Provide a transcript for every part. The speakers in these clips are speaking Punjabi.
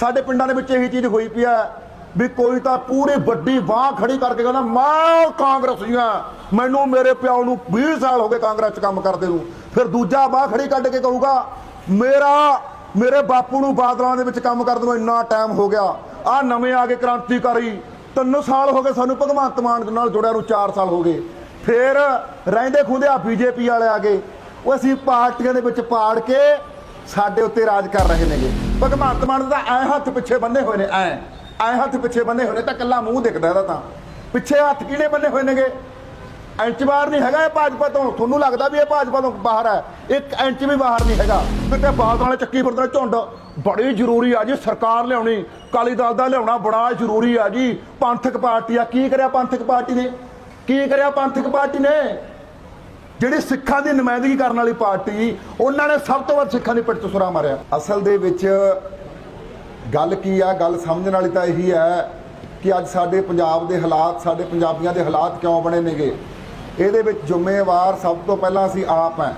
ਸਾਡੇ ਪਿੰਡਾਂ ਦੇ ਵਿੱਚ ਇਹੀ ਚੀਜ਼ ਹੋਈ ਪਈ ਆ ਵੀ ਕੋਈ ਤਾਂ ਪੂਰੀ ਵੱਡੀ ਬਾਹ ਖੜੀ ਕਰਕੇ ਕਹਿੰਦਾ, ਮੈਂ ਕਾਂਗਰਸੀਆਂ ਮੈਨੂੰ ਮੇਰੇ ਪਿਓ ਨੂੰ 20 ਸਾਲ ਹੋ ਗਏ ਕਾਂਗਰਸ 'ਚ ਕੰਮ ਕਰਦੇ ਨੂੰ। ਫਿਰ ਦੂਜਾ ਬਾਹ ਖੜੀ ਕੱਢ ਕੇ ਕਹੂਗਾ, ਮੇਰਾ, ਮੇਰੇ ਬਾਪੂ ਨੂੰ ਬਾਦਲਾਂ ਦੇ ਵਿੱਚ ਕੰਮ ਕਰਦੇ ਨੂੰ ਇੰਨਾ ਟਾਈਮ ਹੋ ਗਿਆ। ਆ ਨਵੇਂ ਆ ਕੇ ਕ੍ਰਾਂਤੀਕਾਰੀ। ਤਿੰਨ ਸਾਲ ਹੋ ਗਏ ਸਾਨੂੰ ਭਗਵੰਤ ਮਾਨ ਦੇ ਨਾਲ ਜੁੜਿਆ ਨੂੰ 4 ਸਾਲ ਹੋ ਗਏ। ਫਿਰ ਰਹਿੰਦੇ ਖੁੰਦੇ ਆ ਬੀਜੇਪੀ ਵਾਲੇ ਆ ਗਏ। ਉਹ ਅਸੀਂ ਪਾਰਟੀਆਂ ਦੇ ਵਿੱਚ ਪਾੜ ਕੇ ਸਾਡੇ ਉੱਤੇ ਰਾਜ ਕਰ ਰਹੇ ਨੇਗੇ। ਭਗਵੰਤ ਮਾਨ ਦਾ ਐ ਹੱਥ ਪਿੱਛੇ ਬੰਨੇ ਹੋਏ ਨੇ, ਐ। ਐ ਹੱਥ ਪਿੱਛੇ ਬੰਨੇ ਹੋਏ ਨੇ ਤਾਂ ਕੱਲਾ ਮੂੰਹ ਦਿਖਦਾ ਇਹਦਾ ਤਾਂ। ਪਿੱਛੇ ਹੱਥ ਕਿਹੜੇ ਬੰਨੇ ਹੋਏ ਨੇਗੇ? ਇੰਚ ਬਾਹਰ ਨਹੀਂ ਹੈਗਾ ਇਹ ਭਾਜਪਾ ਤੋਂ। ਤੁਹਾਨੂੰ ਲੱਗਦਾ ਵੀ ਇਹ ਭਾਜਪਾ ਤੋਂ ਬਾਹਰ ਹੈ। ਇੱਕ ਇੰਚ ਵੀ ਬਾਹਰ ਨਹੀਂ ਹੈਗਾ। ਕਿਤੇ ਬਾਦਲ ਵਾਲੇ ਚੱਕੀ ਫਿਰਦੇ ਝੁੰਡ। ਬੜੀ ਜ਼ਰੂਰੀ ਆ ਜੀ, ਸਰਕਾਰ ਲਿਆਉਣੀ। ਕਾਲੀ ਦਲ ਦਾ ਲਿਆਉਣਾ ਬੜਾ ਜ਼ਰੂਰੀ ਆ ਜੀ। ਪੰਥਕ ਪਾਰਟੀ ਆ। ਕੀ ਕਰਿਆ ਪੰਥਕ ਪਾਰਟੀ ਨੇ? ਕੀ ਕਰਿਆ ਪੰਥਕ ਪਾਰਟੀ ਨੇ? ਜਿਹੜੀ ਸਿੱਖਾਂ ਦੀ ਨੁਮਾਇੰਦਗੀ ਕਰਨ ਵਾਲੀ ਪਾਰਟੀ, ਉਹਨਾਂ ਨੇ ਸਭ ਤੋਂ ਵੱਧ ਸਿੱਖਾਂ ਦੀ ਪਿੱਠ ਤੋਂ ਸੁਰਾ ਮਾਰਿਆ। ਅਸਲ ਦੇ ਵਿੱਚ ਗੱਲ ਕੀ ਆ, ਗੱਲ ਸਮਝਣ ਵਾਲੀ ਤਾਂ ਇਹੀ ਹੈ ਕਿ ਅੱਜ ਸਾਡੇ ਪੰਜਾਬ ਦੇ ਹਾਲਾਤ, ਸਾਡੇ ਪੰਜਾਬੀਆਂ ਦੇ ਹਾਲਾਤ ਕਿਉਂ ਬਣੇ ਨੇਗੇ? ਇਹਦੇ ਵਿੱਚ ਜ਼ਿੰਮੇਵਾਰ ਸਭ ਤੋਂ ਪਹਿਲਾਂ ਅਸੀਂ ਆਪ ਹੈ।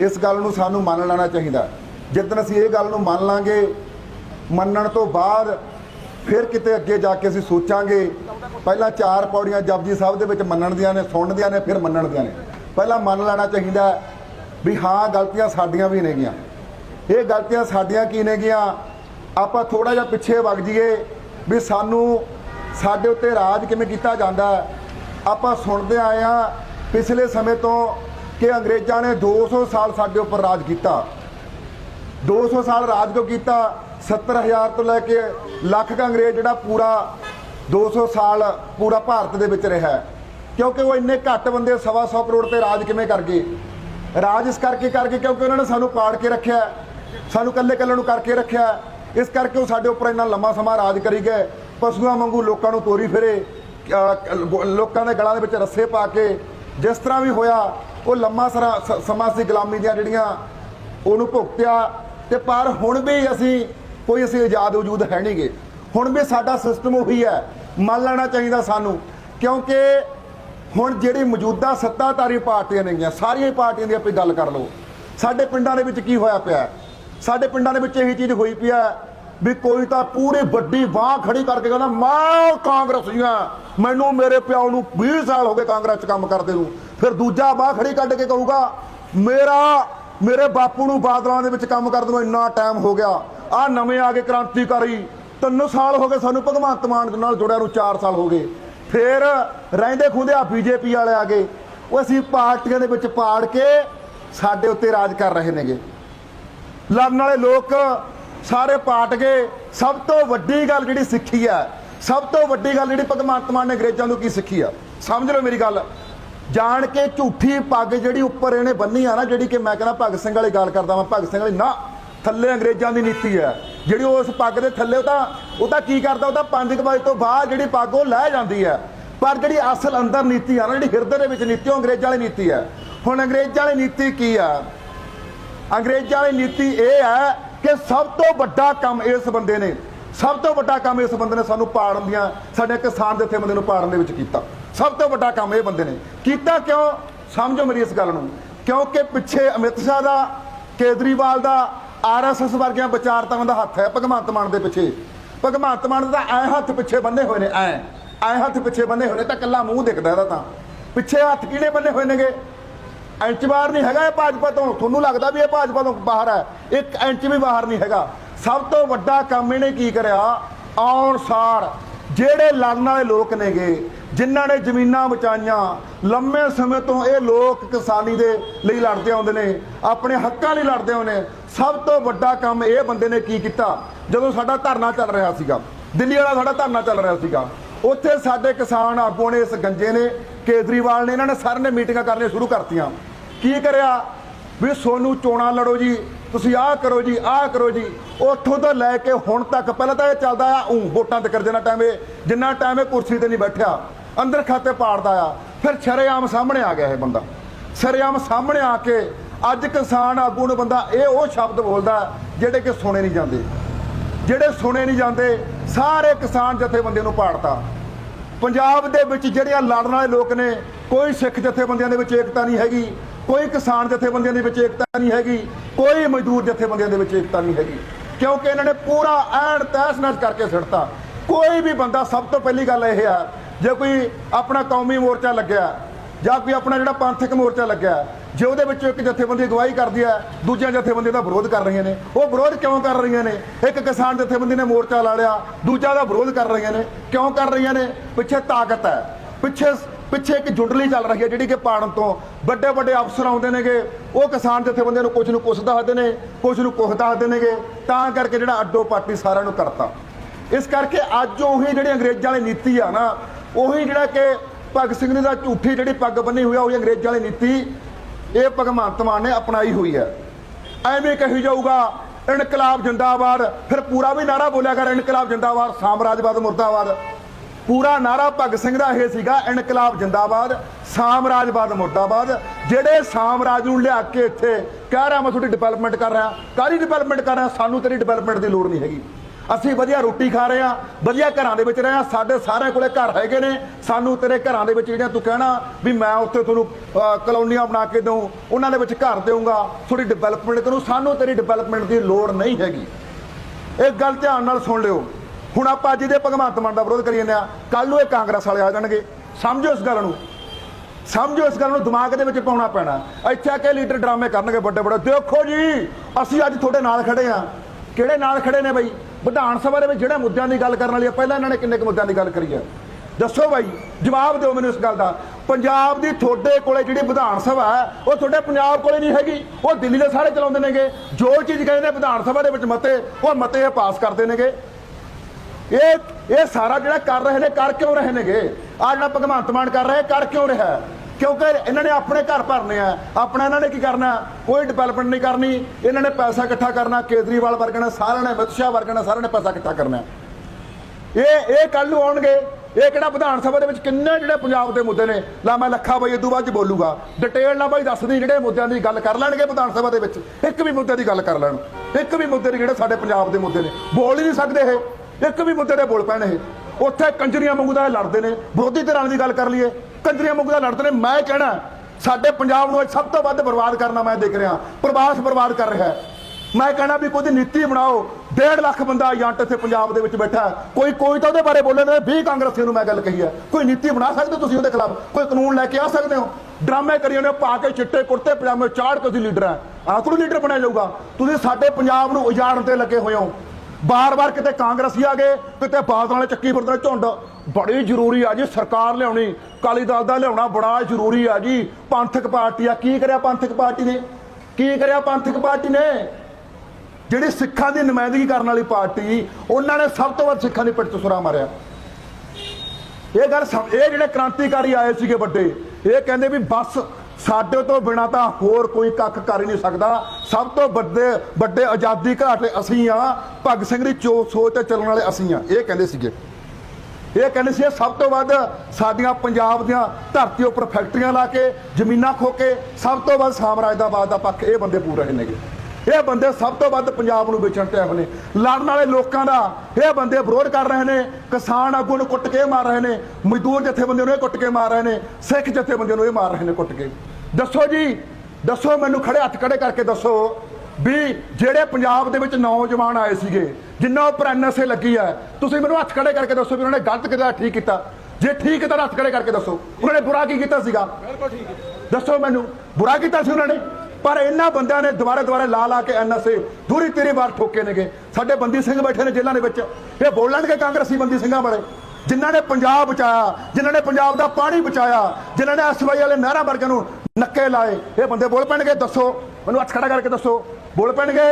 ਇਸ ਗੱਲ ਨੂੰ ਸਾਨੂੰ ਮੰਨ ਲੈਣਾ ਚਾਹੀਦਾ ਜਿੱਦਣ ਅਸੀਂ ਇਹ ਗੱਲ ਨੂੰ ਮੰਨ ਲਾਂਗੇ, ਮੰਨਣ ਤੋਂ ਬਾਅਦ ਫਿਰ ਕਿਤੇ ਅੱਗੇ ਜਾ ਕੇ ਅਸੀਂ ਸੋਚਾਂਗੇ। ਪਹਿਲਾਂ ਚਾਰ ਪੌੜੀਆਂ ਜਪਜੀ ਸਾਹਿਬ ਦੇ ਵਿੱਚ ਮੰਨਣ ਦੀਆਂ ਨੇ, ਸੁਣਨ ਦੀਆਂ ਨੇ, ਫਿਰ ਮੰਨਣ ਦੀਆਂ ਨੇ। ਪਹਿਲਾਂ ਮੰਨ ਲੈਣਾ ਚਾਹੀਦਾ ਵੀ ਹਾਂ, ਗਲਤੀਆਂ ਸਾਡੀਆਂ ਵੀ ਨੇਗੀਆਂ। ਇਹ ਗਲਤੀਆਂ ਸਾਡੀਆਂ ਕੀ ਨੇਗੀਆਂ? ਆਪਾਂ ਥੋੜਾ ਜਿਹਾ ਪਿੱਛੇ ਵਗ ਜਾਈਏ ਵੀ ਸਾਨੂੰ ਸਾਡੇ ਉੱਤੇ ਰਾਜ ਕਿਵੇਂ ਕੀਤਾ ਜਾਂਦਾ ਆਪਾਂ ਸੁਣਦੇ ਆਏ ਆ ਪਿਛਲੇ ਸਮੇਂ ਤੋਂ ਕਿ ਅੰਗਰੇਜ਼ਾਂ ਨੇ 200 ਸਾਲ ਸਾਡੇ ਉੱਪਰ ਰਾਜ ਕੀਤਾ। 200 ਸਾਲ ਰਾਜ ਕਿਉਂ ਕੀਤਾ? 70000 ਤੋਂ ਲੈ ਕੇ ਲੱਖ ਦਾ ਅੰਗਰੇਜ਼ ਜਿਹੜਾ ਪੂਰਾ 200 ਸਾਲ ਪੂਰਾ ਭਾਰਤ ਦੇ ਵਿੱਚ ਰਿਹਾ ਕਿਉਂਕਿ ਉਹ ਇੰਨੇ ਘੱਟ ਬੰਦੇ ਸਵਾ ਸੌ ਕਰੋੜ ਤੇ ਰਾਜ ਕਿਵੇਂ ਕਰ ਗਏ? ਰਾਜ ਇਸ ਕਰਕੇ ਕਰ ਗਏ ਕਿਉਂਕਿ ਉਹਨਾਂ ਨੇ ਸਾਨੂੰ ਪਾੜ ਕੇ ਰੱਖਿਆ ਸਾਨੂੰ ਕੱਲੇ ਕੱਲੇ ਨੂੰ ਕਰਕੇ ਰੱਖਿਆ ਇਸ ਕਰਕੇ ਉਹ ਸਾਡੇ ਉੱਪਰ ਇੰਨਾ ਲੰਮਾ ਸਮਾਂ ਰਾਜ ਕਰੀ ਗਏ। ਪਸ਼ੂਆਂ ਵਾਂਗੂ ਲੋਕਾਂ ਨੂੰ ਤੋਰੀ ਫਿਰੇ ਲੋਕਾਂ ਦੇ ਗਲਾਂ ਦੇ ਵਿੱਚ ਰੱਸੇ ਪਾ ਕੇ ਜਿਸ ਤਰ੍ਹਾਂ ਵੀ ਹੋਇਆ, ਉਹ ਲੰਮਾ ਸਰਾ- ਸਮਾਂ ਸੀ ਗੁਲਾਮੀ ਦੀਆਂ ਜਿਹੜੀਆਂ, ਉਹਨੂੰ ਭੁਗਤਿਆ। ਤੇ ਪਰ ਹੁਣ ਵੀ ਅਸੀਂ, ਕੋਈ ਅਸੀਂ ਆਜ਼ਾਦ ਵਜੂਦ ਹੈ ਨਹੀਂਗੇ ਹੁਣ ਵੀ ਸਾਡਾ ਸਿਸਟਮ ਉਹੀ ਹੈ। ਮੰਨ ਲੈਣਾ ਚਾਹੀਦਾ ਸਾਨੂੰ। ਕਿਉਂਕਿ ਹੁਣ ਜਿਹੜੀ ਮੌਜੂਦਾ ਸੱਤਾਧਾਰੀ ਪਾਰਟੀਆਂ ਨੇਗੀਆਂ, ਸਾਰੀਆਂ ਪਾਰਟੀਆਂ ਦੀ ਆਪੇ ਗੱਲ ਕਰ ਲਓ। ਸਾਡੇ ਪਿੰਡਾਂ ਦੇ ਵਿੱਚ ਕੀ ਹੋਇਆ ਪਿਆ? ਸਾਡੇ ਪਿੰਡਾਂ ਦੇ ਵਿੱਚ ਇਹੀ ਚੀਜ਼ ਹੋਈ ਪਈ ਹੈ ਵੀ ਕੋਈ ਤਾਂ ਪੂਰੀ ਵੱਡੀ ਬਾਹ ਖੜੀ ਕਰਕੇ ਕਹਿੰਦਾ, ਮੈਂ ਕਾਂਗਰਸੀਆਂ ਮੈਨੂੰ ਮੇਰੇ ਪਿਓ ਨੂੰ 20 ਸਾਲ ਹੋ ਗਏ ਕਾਂਗਰਸ 'ਚ ਕੰਮ ਕਰਦੇ ਨੂੰ। ਫਿਰ ਦੂਜਾ ਬਾਹ ਖੜੀ ਕੱਢ ਕੇ ਕਹੂਗਾ, ਮੇਰਾ, ਮੇਰੇ ਬਾਪੂ ਨੂੰ ਬਾਦਲਾਂ ਦੇ ਵਿੱਚ ਕੰਮ ਕਰਦੇ ਨੂੰ ਇੰਨਾ ਟਾਈਮ ਹੋ ਗਿਆ। ਆ ਨਵੇਂ ਆ ਕੇ ਕ੍ਰਾਂਤੀਕਾਰੀ, ਤਿੰਨ ਸਾਲ ਹੋ ਗਏ ਸਾਨੂੰ ਭਗਵੰਤ ਮਾਨ ਦੇ ਨਾਲ ਜੁੜਿਆ ਨੂੰ 4 ਸਾਲ ਹੋ ਗਏ। ਫਿਰ ਰਹਿੰਦੇ ਖੁੰਦੇ ਆ ਬੀਜੇਪੀ ਵਾਲੇ ਆ ਗਏ ਉਹ ਅਸੀਂ ਪਾਰਟੀਆਂ ਦੇ ਵਿੱਚ ਪਾੜ ਕੇ ਸਾਡੇ ਉੱਤੇ ਰਾਜ ਕਰ ਰਹੇ ਨੇਗੇ। ਲੜਨ ਵਾਲੇ ਲੋਕ ਸਾਰੇ ਪਾਟ ਗਏ ਸਭ ਤੋਂ ਵੱਡੀ ਗੱਲ ਜਿਹੜੀ ਸਿੱਖੀ ਆ, ਸਭ ਤੋਂ ਵੱਡੀ ਗੱਲ ਜਿਹੜੀ ਭਗਵੰਤ ਮਾਨ ਨੇ ਅੰਗਰੇਜ਼ਾਂ ਨੂੰ ਕੀ ਸਿੱਖੀ ਆ? ਸਮਝ ਲਓ ਮੇਰੀ ਗੱਲ। ਜਾਣ ਕੇ ਝੂਠੀ ਪੱਗ ਜਿਹੜੀ ਉੱਪਰ ਇਹਨੇ ਬੰਨੀ ਆ ਨਾ, ਜਿਹੜੀ ਕਿ ਮੈਂ ਕਹਿੰਦਾ ਭਗਤ ਸਿੰਘ ਵਾਲੀ ਗੱਲ ਕਰਦਾ ਮੈਂ ਭਗਤ ਸਿੰਘ ਵਾਲੀ ਨਾ, ਥੱਲੇ ਅੰਗਰੇਜ਼ਾਂ ਦੀ ਨੀਤੀ ਹੈ ਜਿਹੜੀ ਉਸ ਪੱਗ ਦੇ ਥੱਲੇ ਉਹ ਤਾਂ ਉਹ ਤਾਂ ਕੀ ਕਰਦਾ, ਉਹ ਤਾਂ 5 ਵਜੇ ਤੋਂ ਬਾਅਦ ਜਿਹੜੀ ਪੱਗ ਉਹ ਲੈ ਜਾਂਦੀ ਹੈ। ਪਰ ਜਿਹੜੀ ਅਸਲ ਅੰਦਰ ਨੀਤੀ ਆ ਨਾ, ਜਿਹੜੀ ਹਿਰਦੇ ਦੇ ਵਿੱਚ ਨੀਤੀ, ਉਹ ਅੰਗਰੇਜ਼ਾਂ ਵਾਲੀ ਨੀਤੀ ਹੈ। ਹੁਣ ਅੰਗਰੇਜ਼ਾਂ ਵਾਲੀ ਨੀਤੀ ਕੀ ਆ? ਅੰਗਰੇਜ਼ਾਂ ਵਾਲੀ ਨੀਤੀ ਇਹ ਹੈ ਕਿ ਸਭ ਤੋਂ ਵੱਡਾ ਕੰਮ ਇਸ ਬੰਦੇ ਨੇ, ਸਭ ਤੋਂ ਵੱਡਾ ਕੰਮ ਇਸ ਬੰਦੇ ਨੇ ਸਾਨੂੰ ਪਾੜਨ ਦੀਆਂ, ਸਾਡੇ ਕਿਸਾਨ ਦੇ ਬੰਦੇ ਨੂੰ ਪਾੜਨ ਦੇ ਵਿੱਚ ਕੀਤਾ। ਸਭ ਤੋਂ ਵੱਡਾ ਕੰਮ ਇਹ ਬੰਦੇ ਨੇ। ਕੀਤਾ ਕਿਉਂ? ਸਮਝੋ ਮੇਰੀ ਇਸ ਗੱਲ ਨੂੰ। ਕਿਉਂਕਿ ਪਿੱਛੇ ਅਮਿਤ ਸ਼ਾਹ ਦਾ, ਕੇਜਰੀਵਾਲ ਦਾ ਆਰਐਸਐਸ ਵਰਗੀਆਂ ਵਿਚਾਰਤਾਵਾਂ ਦਾ ਹੱਥ ਹੈ ਭਗਵੰਤ ਮਾਨ ਦੇ ਪਿੱਛੇ। ਭਗਵੰਤ ਮਾਨ ਦਾ ਐ ਹੱਥ ਪਿੱਛੇ ਬੰਨੇ ਹੋਏ ਨੇ, ਐ। ਐ ਹੱਥ ਪਿੱਛੇ ਬੰਨੇ ਹੋਏ ਨੇ ਤਾਂ ਕੱਲਾ ਮੂੰਹ ਦਿਖਦਾ ਇਹਦਾ ਤਾਂ। ਪਿੱਛੇ ਹੱਥ ਕਿਹੜੇ ਬੰਨੇ ਹੋਏ ਨੇਗੇ? ਇੰਚ ਬਾਹਰ ਨਹੀਂ ਹੈਗਾ ਇਹ ਭਾਜਪਾ ਤੋਂ। ਤੁਹਾਨੂੰ ਲੱਗਦਾ ਵੀ ਇਹ ਭਾਜਪਾ ਤੋਂ ਬਾਹਰ ਹੈ। ਇੱਕ ਇੰਚ ਵੀ ਬਾਹਰ ਨਹੀਂ ਹੈਗਾ। ਸਭ ਤੋਂ ਵੱਡਾ ਕੰਮ ਇਹਨੇ ਕੀ ਕਰਿਆ? ਆਉਣ ਸਾਰ। ਜਿਹੜੇ ਲੜਨ ਵਾਲੇ ਲੋਕ ਨੇਗੇ, ਜਿਨ੍ਹਾਂ ਨੇ ਜ਼ਮੀਨਾਂ ਬਚਾਈਆਂ, ਲੰਮੇ ਸਮੇਂ ਤੋਂ ਇਹ ਲੋਕ ਕਿਸਾਨੀ ਦੇ ਲਈ ਲੜਦੇ ਆਉਂਦੇ ਨੇ, ਆਪਣੇ ਹੱਕਾਂ ਲਈ ਲੜਦੇ ਆਉਂਦੇ ਨੇ, ਸਭ ਤੋਂ ਵੱਡਾ ਕੰਮ ਇਹ ਬੰਦੇ ਨੇ ਕੀ ਕੀਤਾ? ਜਦੋਂ ਸਾਡਾ ਧਰਨਾ ਚੱਲ ਰਿਹਾ ਸੀਗਾ, ਦਿੱਲੀ ਵਾਲਾ ਸਾਡਾ ਧਰਨਾ ਚੱਲ ਰਿਹਾ ਸੀਗਾ, ਉੱਥੇ ਸਾਡੇ ਕਿਸਾਨ ਆਗੂ ਨੇ ਇਸ ਗੰਜੇ ਨੇ, ਕੇਜਰੀਵਾਲ ਨੇ, ਇਹਨਾਂ ਨੇ ਸਾਰਿਆਂ ਨੇ ਮੀਟਿੰਗਾਂ ਕਰਨੀਆਂ ਸ਼ੁਰੂ ਕਰਤੀਆਂ। ਕੀ ਕਰਿਆ? ਵੀ ਸੋਨੂੰ ਚੋਣਾ ਲੜੋ ਜੀ ਤੁਸੀਂ ਆਹ ਕਰੋ ਜੀ, ਆਹ ਕਰੋ ਜੀ। ਉੱਥੋਂ ਤੋਂ ਲੈ ਕੇ ਹੁਣ ਤੱਕ, ਪਹਿਲਾਂ ਤਾਂ ਇਹ ਚੱਲਦਾ ਆ, ਉਂ ਵੋਟਾਂ ਤੇ ਕਰ ਦੇਣਾ ਟਾਈਮ ਇਹ, ਜਿੰਨਾ ਟਾਈਮ ਇਹ ਕੁਰਸੀ ਤੇ ਨਹੀਂ ਬੈਠਿਆ, ਅੰਦਰ ਖਾਤੇ ਪਾੜਦਾ ਆ, ਫਿਰ ਸ਼ਰੇਆਮ ਸਾਹਮਣੇ ਆ ਗਿਆ ਇਹ ਬੰਦਾ। ਸ਼ਰੇਆਮ ਸਾਹਮਣੇ ਆ ਕੇ ਅੱਜ ਕਿਸਾਨ ਆਗੂ ਨੂੰ ਬੰਦਾ ਇਹ ਉਹ ਸ਼ਬਦ ਬੋਲਦਾ, ਜਿਹੜੇ ਕਿ ਸੁਣੇ ਨਹੀਂ ਜਾਂਦੇ। ਜਿਹੜੇ ਸੁਣੇ ਨਹੀਂ ਜਾਂਦੇ, ਸਾਰੇ ਕਿਸਾਨ ਜਥੇਬੰਦੀਆਂ ਨੂੰ ਪਾੜਤਾ। ਪੰਜਾਬ ਦੇ ਵਿੱਚ ਜਿਹੜੀਆਂ ਲੜਨ ਵਾਲੇ ਲੋਕ ਨੇ, ਕੋਈ ਸਿੱਖ ਜਥੇਬੰਦੀਆਂ ਦੇ ਵਿੱਚ ਏਕਤਾ ਨਹੀਂ ਹੈਗੀ, ਕੋਈ ਕਿਸਾਨ ਜਥੇਬੰਦੀਆਂ ਦੇ ਵਿੱਚ ਏਕਤਾ ਨਹੀਂ ਹੈਗੀ। ਕੋਈ ਮਜ਼ਦੂਰ ਜਥੇਬੰਦੀਆਂ ਦੇ ਵਿੱਚ ਏਕਤਾ ਨਹੀਂ ਹੈਗੀ। ਕਿਉਂਕਿ ਇਹਨਾਂ ਨੇ ਪੂਰਾ ਐਨ ਤਹਿਸ ਨਹਿਸ ਕਰਕੇ ਸਿੱਟਤਾ ਕੋਈ ਵੀ ਬੰਦਾ ਸਭ ਤੋਂ ਪਹਿਲੀ ਗੱਲ ਇਹ ਆ ਜੇ ਕੋਈ ਆਪਣਾ ਕੌਮੀ ਮੋਰਚਾ ਲੱਗਿਆ, ਜਾਂ ਕੋਈ ਆਪਣਾ ਜਿਹੜਾ ਪੰਥਕ ਮੋਰਚਾ ਲੱਗਿਆ, ਜੇ ਉਹਦੇ ਵਿੱਚੋਂ ਇੱਕ ਜਥੇਬੰਦੀ ਅਗਵਾਈ ਕਰਦੀ ਹੈ, ਦੂਜੀਆਂ ਜਥੇਬੰਦੀਆਂ ਦਾ ਵਿਰੋਧ ਕਰ ਰਹੀਆਂ ਨੇ। ਉਹ ਵਿਰੋਧ ਕਿਉਂ ਕਰ ਰਹੀਆਂ ਨੇ? ਇੱਕ ਕਿਸਾਨ ਜਥੇਬੰਦੀ ਨੇ ਮੋਰਚਾ ਲਾ ਲਿਆ, ਦੂਜਾ ਦਾ ਵਿਰੋਧ ਕਰ ਰਹੀਆਂ ਨੇ। ਕਿਉਂ ਕਰ ਰਹੀਆਂ ਨੇ? ਪਿੱਛੇ ਤਾਕਤ ਹੈ। ਪਿੱਛੇ ਪਿੱਛੇ ਇੱਕ ਜੁੰਡਲੀ ਚੱਲ ਰਹੀ ਹੈ ਜਿਹੜੀ ਕਿ ਪਾੜਨ ਤੋਂ ਵੱਡੇ ਵੱਡੇ ਅਫਸਰ ਆਉਂਦੇ ਨੇਗੇ। ਉਹ ਕਿਸਾਨ ਜਥੇਬੰਦੀਆਂ ਨੂੰ ਕੁਝ ਨੂੰ ਕੁਛ ਦੱਸਦੇ ਨੇ ਕੁਝ ਨੂੰ ਕੁਛ ਦੱਸਦੇ ਨੇਗੇ। ਤਾਂ ਕਰਕੇ ਜਿਹੜਾ ਅੱਡੋ ਪਾਟੀ ਸਾਰਿਆਂ ਨੂੰ ਕਰਤਾ। ਇਸ ਕਰਕੇ ਅੱਜ ਉਹੀ ਜਿਹੜੀ ਅੰਗਰੇਜ਼ਾਂ ਵਾਲੀ ਨੀਤੀ ਆ ਨਾ, ਉਹੀ ਜਿਹੜਾ ਕਿ ਭਗਤ ਸਿੰਘ ਨੇ ਦਾ ਝੂਠੀ ਜਿਹੜੀ ਪੱਗ ਬੰਨੀ ਹੋਈ ਆ, ਉਹੀ ਅੰਗਰੇਜ਼ਾਂ ਵਾਲੀ ਨੀਤੀ ਇਹ ਭਗਵੰਤ ਮਾਨ ਨੇ ਅਪਣਾਈ ਹੋਈ ਹੈ। ਐਵੇਂ ਕਹੀ ਜਾਊਗਾ, ਇਨਕਲਾਬ ਜਿੰਦਾਬਾਦ, ਫਿਰ ਪੂਰਾ ਵੀ ਨਾਰਾ ਬੋਲਿਆ ਕਰ, ਇਨਕਲਾਬ ਜਿੰਦਾਬਾਦ, ਸਾਮਰਾਜਵਾਦ ਮੁਰਦਾਬਾਦ। ਪੂਰਾ ਨਾਰਾ ਭਗਤ ਸਿੰਘ ਦਾ ਇਹ ਸੀਗਾ, ਇਨਕਲਾਬ ਜਿੰਦਾਬਾਦ, ਸਾਮਰਾਜਵਾਦ ਮੁਰਦਾਬਾਦ, ਜਿਹੜੇ ਸਾਮਰਾਜ ਨੂੰ ਲਿਆ ਕੇ ਇੱਥੇ ਕਹਿ ਰਿਹਾ, ਮੈਂ ਤੁਹਾਡੀ ਡਿਵੈਲਪਮੈਂਟ ਕਰ ਰਿਹਾ, ਕਾਹਦੀ ਡਿਵੈਲਪਮੈਂਟ ਕਰ ਰਿਹਾ? ਸਾਨੂੰ ਤੇਰੀ ਡਿਵੈਲਪਮੈਂਟ ਦੀ ਲੋੜ ਨਹੀਂ ਹੈਗੀ। ਅਸੀਂ ਵਧੀਆ ਰੋਟੀ ਖਾ ਰਹੇ ਆ ਵਧੀਆ ਘਰਾਂ ਦੇ ਵਿੱਚ ਰਹੇ ਆ ਸਾਡੇ ਸਾਰਿਆਂ ਕੋਲੇ ਘਰ ਹੈਗੇ ਨੇ। ਸਾਨੂੰ ਤੇਰੇ ਘਰਾਂ ਦੇ ਵਿੱਚ ਜਿਹੜੀਆਂ ਤੂੰ ਕਹਿਣਾ ਵੀ ਮੈਂ ਉੱਥੇ ਤੁਹਾਨੂੰ ਕਲੋਨੀਆਂ ਬਣਾ ਕੇ ਦਊਂ, ਉਹਨਾਂ ਦੇ ਵਿੱਚ ਘਰ ਦੇਊਂਗਾ ਥੋੜੀ ਡਿਵੈਲਪਮੈਂਟ ਕਰੂੰ, ਸਾਨੂੰ ਤੇਰੀ ਡਿਵੈਲਪਮੈਂਟ ਦੀ ਲੋੜ ਨਹੀਂ ਹੈਗੀ। ਇਹ ਗੱਲ ਧਿਆਨ ਨਾਲ ਸੁਣ ਲਿਓ। ਹੁਣ ਆਪਾਂ ਅੱਜ ਦੇ ਭਗਵੰਤ ਮਾਨ ਦਾ ਵਿਰੋਧ ਕਰੀ ਜਾਂਦੇ ਆ। ਕੱਲ ਨੂੰ ਇਹ ਕਾਂਗਰਸ ਵਾਲੇ ਆ ਜਾਣਗੇ। ਸਮਝੋ ਇਸ ਗੱਲ ਨੂੰ। ਸਮਝੋ ਇਸ ਗੱਲ ਨੂੰ ਦਿਮਾਗ ਦੇ ਵਿੱਚ ਪਾਉਣਾ ਪੈਣਾ। ਇੱਥੇ ਆ ਕੇ ਲੀਡਰ ਡਰਾਮੇ ਕਰਨਗੇ ਵੱਡੇ ਵੱਡੇ। ਦੇਖੋ ਜੀ, ਅਸੀਂ ਅੱਜ ਤੁਹਾਡੇ ਨਾਲ ਖੜੇ ਆ। ਕਿਹੜੇ ਨਾਲ ਖੜੇ ਨੇ ਬਈ? ਵਿਧਾਨ ਸਭਾ ਦੇ ਵਿੱਚ ਜਿਹੜੇ ਮੁੱਦਿਆਂ ਦੀ ਗੱਲ ਕਰਨ ਵਾਲੀ ਆ, ਪਹਿਲਾਂ ਇਹਨਾਂ ਨੇ ਕਿੰਨੇ ਕੁ ਮੁੱਦਿਆਂ ਦੀ ਗੱਲ ਕਰੀ ਆ? ਦੱਸੋ ਬਾਈ, ਜਵਾਬ ਦਿਓ ਮੈਨੂੰ ਇਸ ਗੱਲ ਦਾ। ਪੰਜਾਬ ਦੀ ਤੁਹਾਡੇ ਕੋਲੇ ਜਿਹੜੀ ਵਿਧਾਨ ਸਭਾ ਹੈ, ਉਹ ਤੁਹਾਡੇ ਪੰਜਾਬ ਕੋਲੇ ਨਹੀਂ ਹੈਗੀ। ਉਹ ਦਿੱਲੀ ਦੇ ਸਾਰੇ ਚਲਾਉਂਦੇ ਨੇਗੇ। ਜੋ ਚੀਜ਼ ਕਹਿੰਦੇ ਵਿਧਾਨ ਸਭਾ ਦੇ ਵਿੱਚ ਮਤੇ, ਉਹ ਮਤੇ ਪਾਸ ਕਰਦੇ ਨੇਗੇ। ਇਹ ਇਹ ਸਾਰਾ ਜਿਹੜਾ ਕਰ ਰਹੇ ਨੇ, ਕਰ ਕਿਉਂ ਰਹੇ ਨੇਗੇ? ਆ ਜਿਹੜਾ ਭਗਵੰਤ ਮਾਨ ਕਰ ਰਿਹਾ ਕਰ ਕਿਉਂ ਰਿਹਾ? ਕਿਉਂਕਿ ਇਹਨਾਂ ਨੇ ਆਪਣੇ ਘਰ ਭਰਨੇ ਆ। ਆਪਣਾ ਇਹਨਾਂ ਨੇ ਕੀ ਕਰਨਾ? ਕੋਈ ਡਿਵੈਲਪਮੈਂਟ ਨਹੀਂ ਕਰਨੀ। ਇਹਨਾਂ ਨੇ ਪੈਸਾ ਇਕੱਠਾ ਕਰਨਾ, ਕੇਜਰੀਵਾਲ ਵਰਗੇ ਨੇ, ਸਾਰਿਆਂ ਨੇ, ਅਮਿਤ ਸ਼ਾਹ ਵਰਗੇ ਨੇ, ਸਾਰਿਆਂ ਨੇ ਪੈਸਾ ਇਕੱਠਾ ਕਰਨਾ। ਇਹ ਇਹ ਕੱਲ ਨੂੰ ਆਉਣਗੇ। ਇਹ ਕਿਹੜਾ ਵਿਧਾਨ ਸਭਾ ਦੇ ਵਿੱਚ ਕਿੰਨੇ ਜਿਹੜੇ ਪੰਜਾਬ ਦੇ ਮੁੱਦੇ ਨੇ? ਲਾ ਮੈਂ ਲੱਖਾ ਬਾਈ ਇਦੋਂ ਬਾਅਦ ਚ ਬੋਲੂਗਾ। ਡਿਟੇਲ ਨਾਲ ਬਾਈ ਦੱਸਦੀ, ਜਿਹੜੇ ਮੁੱਦਿਆਂ ਦੀ ਗੱਲ ਕਰ ਲੈਣਗੇ ਵਿਧਾਨ ਸਭਾ ਦੇ ਵਿੱਚ, ਇੱਕ ਵੀ ਮੁੱਦੇ ਦੀ ਗੱਲ ਕਰ ਲੈਣ। ਇੱਕ ਵੀ ਮੁੱਦੇ ਦੀ ਜਿਹੜੇ ਸਾਡੇ ਪੰਜਾਬ ਦੇ ਮੁੱਦੇ ਨੇ। ਬੋਲ ਹੀ ਨਹੀਂ ਸਕਦੇ ਇਹ। ਇੱਕ ਵੀ ਮੁੱਦੇ ਤੇ ਬੋਲ ਪੈਣ ਇਹ। ਉੱਥੇ ਕੰਜਰੀਆਂ ਵਾਂਗੂ ਦਾ ਇਹ ਲੜਦੇ ਨੇ। ਵਿਰੋਧੀ ਧਿਰਾਂ ਦੀ ਗੱਲ ਕਰ ਲਈਏ। ਕੰਜਰੀਆਂ ਵਾਂਗੂ ਦਾ ਲੜਦੇ ਨੇ। ਮੈਂ ਕਹਿਣਾ, ਸਾਡੇ ਪੰਜਾਬ ਨੂੰ ਸਭ ਤੋਂ ਵੱਧ ਬਰਬਾਦ ਕਰਨਾ ਮੈਂ ਦੇਖ ਰਿਹਾ। ਪ੍ਰਵਾਸ ਬਰਬਾਦ ਕਰ ਰਿਹਾ ਹੈ। ਮੈਂ ਕਹਿਣਾ ਵੀ ਕੋਈ ਨੀਤੀ ਬਣਾਓ। 1.5 ਲੱਖ ਬੰਦਾ ਏਜੰਟ ਇੱਥੇ ਪੰਜਾਬ ਦੇ ਵਿੱਚ ਬੈਠਾ ਕੋਈ ਕੋਈ ਤਾਂ ਉਹਦੇ ਬਾਰੇ ਬੋਲੇ ਨੇ। 20 ਕਾਂਗਰਸੀਆਂ ਨੂੰ ਮੈਂ ਗੱਲ ਕਹੀ ਹੈ। ਕੋਈ ਨੀਤੀ ਬਣਾ ਸਕਦੇ ਹੋ ਤੁਸੀਂ ਉਹਦੇ ਖਿਲਾਫ? ਕੋਈ ਕਾਨੂੰਨ ਲੈ ਕੇ ਆ ਸਕਦੇ ਹੋ? ਡਰਾਮੇ ਕਰੀ ਉਹਨੇ ਪਾ ਕੇ ਚਿੱਟੇ ਕੁੜਤੇ, ਪਜਾਮੇ ਚਾੜ ਕੇ ਤੁਸੀਂ ਲੀਡਰ ਹੈ। ਆਖਰੂ ਲੀਡਰ ਬਣਿਆ ਜਾਊਗਾ। ਤੁਸੀਂ ਸਾਡੇ ਪੰਜਾਬ ਨੂੰ ਉਜਾੜਨ ਤੇ ਲੱਗੇ ਹੋਏ ਹੋ। ਬਾਰ-ਬਾਰ ਕਿਤੇ ਕਾਂਗਰਸੀ ਆ ਗਏ, ਕਿਤੇ ਬਾਦਲ ਵਾਲੇ ਚੱਕੀ ਫਿਰਦੇ ਝੁੰਡ। ਬੜੀ ਜ਼ਰੂਰੀ ਆ ਜੀ ਸਰਕਾਰ ਲਿਆਉਣੀ। ਕਾਲੀ ਦਲ ਦਾ ਲਿਆਉਣਾ ਬੜਾ ਜ਼ਰੂਰੀ ਆ ਜੀ। ਪੰਥਕ ਪਾਰਟੀ ਆ, ਕੀ ਕਰਿਆ ਪੰਥਕ ਪਾਰਟੀ ਨੇ? ਕੀ ਕਰਿਆ ਪੰਥਕ ਪਾਰਟੀ ਨੇ? ਜਿਹੜੀ ਸਿੱਖਾਂ ਦੀ ਨੁਮਾਇੰਦਗੀ ਕਰਨ ਵਾਲੀ ਪਾਰਟੀ, ਉਹਨਾਂ ਨੇ ਸਭ ਤੋਂ ਵੱਧ ਸਿੱਖਾਂ ਦੀ ਪਿੱਠ ਤੋਂ ਸੁਰਾ ਮਾਰਿਆ। ਇਹ ਗੱਲ ਸਮ- ਇਹ ਜਿਹੜੇ ਕ੍ਰਾਂਤੀਕਾਰੀ ਆਏ ਸੀਗੇ ਵੱਡੇ, ਇਹ ਕਹਿੰਦੇ ਵੀ ਬਸ ਸਾਡੇ ਤੋਂ ਬਿਨਾ ਤਾਂ ਹੋਰ ਕੋਈ ਕੱਖ ਕਰ ਹੀ ਨਹੀਂ ਸਕਦਾ। ਸਭ ਤੋਂ ਵੱਡੇ ਵੱਡੇ ਆਜ਼ਾਦੀ ਘਾਟ ਅਸੀਂ ਆ, ਭਗਤ ਸਿੰਘ ਦੀ ਚੋ ਸੋਚ ਤੇ ਚੱਲਣ ਵਾਲੇ ਅਸੀਂ ਆ। ਇਹ ਕਹਿੰਦੇ ਸੀਗੇ। ਇਹ ਕਹਿੰਦੇ ਸੀ ਸਭ ਤੋਂ ਵੱਧ ਸਾਡੀਆਂ ਪੰਜਾਬ ਦੀਆਂ ਧਰਤੀ ਉੱਪਰ ਫੈਕਟਰੀਆਂ ਲਾ ਕੇ, ਜ਼ਮੀਨਾਂ ਖੋ ਕੇ, ਸਭ ਤੋਂ ਵੱਧ ਸਾਮਰਾਜਦਾਬਾਦ ਦਾ ਪੱਖ ਇਹ ਬੰਦੇ ਪੂਰ ਰਹੇ ਨੇਗੇ। ਇਹ ਬੰਦੇ ਸਭ ਤੋਂ ਵੱਧ ਪੰਜਾਬ ਨੂੰ ਵੇਚਣ ਤੇ ਆਏ ਹੋਏ ਨੇ। ਲੜਨ ਵਾਲੇ ਲੋਕਾਂ ਦਾ ਇਹ ਬੰਦੇ ਵਿਰੋਧ ਕਰ ਰਹੇ ਨੇ। ਕਿਸਾਨ ਆਗੂ ਨੂੰ ਕੁੱਟ ਕੇ ਮਾਰ ਰਹੇ ਨੇ। ਮਜ਼ਦੂਰ ਜਥੇਬੰਦੀਆਂ ਨੂੰ ਇਹ ਕੁੱਟ ਕੇ ਮਾਰ ਰਹੇ ਨੇ। ਸਿੱਖ ਜਥੇਬੰਦੀਆਂ ਨੂੰ ਇਹ ਮਾਰ ਰਹੇ ਨੇ ਕੁੱਟ ਕੇ। ਦੱਸੋ ਜੀ ਦੱਸੋ ਮੈਨੂੰ ਖੜੇ ਹੱਥ ਖੜੇ ਕਰਕੇ ਦੱਸੋ ਵੀ ਜਿਹੜੇ ਪੰਜਾਬ ਦੇ ਵਿੱਚ ਨੌਜਵਾਨ ਆਏ ਸੀਗੇ ਜਿੰਨਾ ਉੱਪਰ ਐਨਐਸਏ ਲੱਗੀ ਹੈ ਤੁਸੀਂ ਮੈਨੂੰ ਹੱਥ ਖੜੇ ਕਰਕੇ ਦੱਸੋ ਵੀ ਉਹਨਾਂ ਨੇ ਗਲਤ ਕੀਤਾ ਠੀਕ ਕੀਤਾ। ਜੇ ਠੀਕ ਤਾਂ ਹੱਥ ਖੜੇ ਕਰਕੇ ਦੱਸੋ ਉਹਨਾਂ ਨੇ ਬੁਰਾ ਕੀ ਕੀਤਾ ਸੀਗਾ? ਬਿਲਕੁਲ ਠੀਕ ਦੱਸੋ ਮੈਨੂੰ ਬੁਰਾ ਕੀਤਾ ਸੀ ਉਹਨਾਂ ਨੇ? ਪਰ ਇਹਨਾਂ ਬੰਦਿਆਂ ਨੇ ਦੁਬਾਰੇ ਦੁਬਾਰੇ ਲਾ ਲਾ ਕੇ ਐਨਐਸਏ ਦੂਰੀ ਤੇਰੀ ਵਾਰ ਠੋਕੇ ਨੇਗੇ। ਸਾਡੇ ਬੰਦੀ ਸਿੰਘ ਬੈਠੇ ਨੇ ਜੇਲ੍ਹਾਂ ਦੇ ਵਿੱਚ। ਇਹ ਬੋਲਣਗੇ ਕਾਂਗਰਸੀ ਬੰਦੀ ਸਿੰਘਾਂ ਬਾਰੇ। ਜਿਨ੍ਹਾਂ ਨੇ ਪੰਜਾਬ ਬਚਾਇਆ ਜਿਨ੍ਹਾਂ ਨੇ ਪੰਜਾਬ ਦਾ ਪਾਣੀ ਬਚਾਇਆ ਜਿਨ੍ਹਾਂ ਨੇ ਐਸਵਾਈ ਵਾਲੇ ਨਹਿਰਾਂ ਵਰਗਿਆਂ ਨੂੰ ਨੱਕੇ ਲਾਏ। ਇਹ ਬੰਦੇ ਬੋਲ ਪੈਣਗੇ ਦੱਸੋ। ਮੈਨੂੰ ਹੱਥ ਖੜਾ ਕਰਕੇ ਦੱਸੋ। ਬੋਲ ਪੈਣਗੇ।